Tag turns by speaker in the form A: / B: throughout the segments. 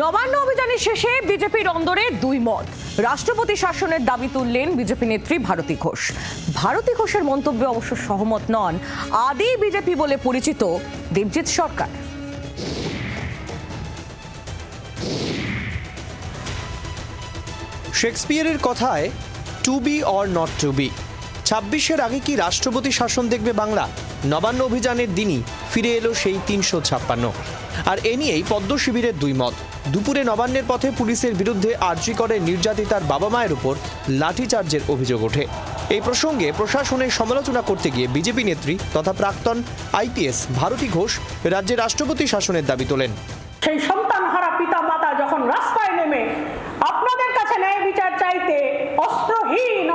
A: নবান্ন অভিযানের শেষে বিজেপির অন্দরে দুই মত। রাষ্ট্রপতি শাসনের দাবি তুললেন বিজেপি নেত্রী ভারতী ঘোষ। ভারতী ঘোষের মন্তব্যে অবশ্য সহমত নন আদি বিজেপি বলে পরিচিত দেবজিৎ সরকার।
B: শেক্সপিয়ারের কথায় to be or not to be ছাব্বিশের আগে কি রাষ্ট্রপতি শাসন দেখবে বাংলা? নবান্ন অভিযানের দিনই ফিরে এলো সেই তিনশো ছাপ্পান্ন। আর এ নিয়েই পদ্ম শিবিরের দুই মত। দুপুরে নবান্নের পথে পুলিশের বিরুদ্ধে আর্জি করে নির্যাতিতার বাবা মায়ের উপর লাঠিচার্জের অভিযোগ ওঠে। এই প্রসঙ্গে প্রশাসনের সমালোচনা করতে গিয়ে বিজেপি নেত্রী তথা প্রাক্তন আইপিএস ভারতী ঘোষ রাজ্যে রাষ্ট্রপতি শাসনের দাবি তোলেন।
C: সেই সন্তানহারা পিতা মাতা যখন রাস্তায় নেমে আপনাদের কাছে ন্যায় বিচার চাইতে অস্ত্রহীন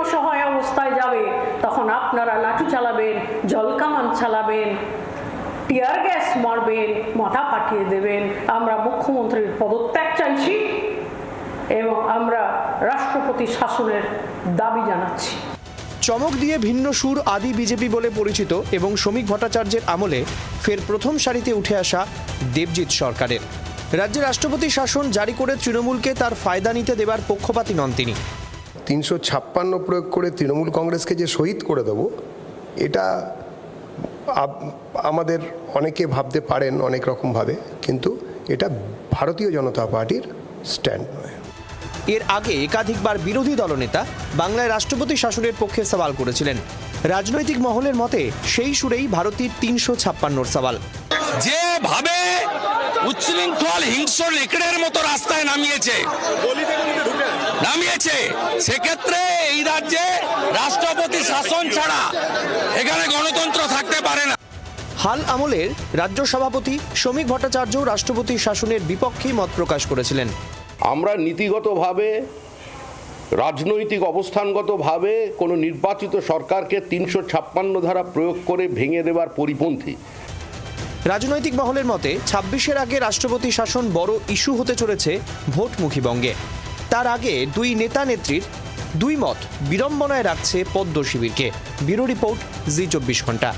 C: আপনারা লাঠি চালাবেন জলকামান চালাবেন টিয়ার গ্যাস মারবেন, মাথা পাঠিয়ে দেবেন। আমরা মুখ্যমন্ত্রীর পদত্যাগ চাইছি এবং আমরা রাষ্ট্রপতি শাসনের দাবি জানাচ্ছি।
B: চমক দিয়ে ভিন্ন সুর আদি বিজেপি বলে পরিচিত এবং শ্রমিক ভট্টাচার্যের আমলে ফের প্রথম সারিতে উঠে আসা দেবজিৎ সরকারের। রাজ্যে রাষ্ট্রপতি শাসন জারি করে তৃণমূলকে তার ফায়দা নিতে দেবার পক্ষপাতী নন তিনি।
D: তিনশো ছাপ্পান্ন প্রয়োগ করে তৃণমূল কংগ্রেসকে যে শহীদ করে দেবো এটা আমাদের অনেকে ভাবতে পারেন অনেক রকমভাবে কিন্তু এটা ভারতীয় জনতা পার্টির স্ট্যান্ড নয়।
B: এর আগে একাধিকবার বিরোধী দলনেতা বাংলায় রাষ্ট্রপতি শাসনের পক্ষে সওয়াল করেছিলেন। রাজনৈতিক মহলের মতে সেই সুরেই ভারতীর তিনশো ছাপ্পান্নর সওয়াল।
E: যেভাবে উচ্ছৃঙ্খল হিংস্র নেকড়ের মতো রাস্তায় নামিয়েছে। নামিয়েছে। সেক্ষেত্রে এই রাজ্যে রাষ্ট্রপতি শাসন ছাড়া এখানে গণতন্ত্র থাকতে পারে না।
B: হাল আমলের রাজ্য সভাপতি শ্রমিক ভট্টাচার্য রাষ্ট্রপতি শাসনের বিপক্ষেই মত প্রকাশ করেছিলেন।
F: আমরা নীতিগতভাবে রাজনৈতিক অবস্থানগতভাবে কোনো নির্বাচিত সরকারকে তিনশো ছাপ্পান্ন ধারা প্রয়োগ করে ভেঙে দেওয়ার পরিপন্থী।
B: রাজনৈতিক মহলের মতে, ছাব্বিশের আগে রাষ্ট্রপতি শাসন বড় ইস্যু হতে চলেছে ভোটমুখী বঙ্গে তার আগে দুই নেতা নেত্রীর দুই মত বিড়ম্বনায় রাখছে পদ্ম শিবিরকে ব্যুরো রিপোর্ট জি চব্বিশ ঘণ্টা।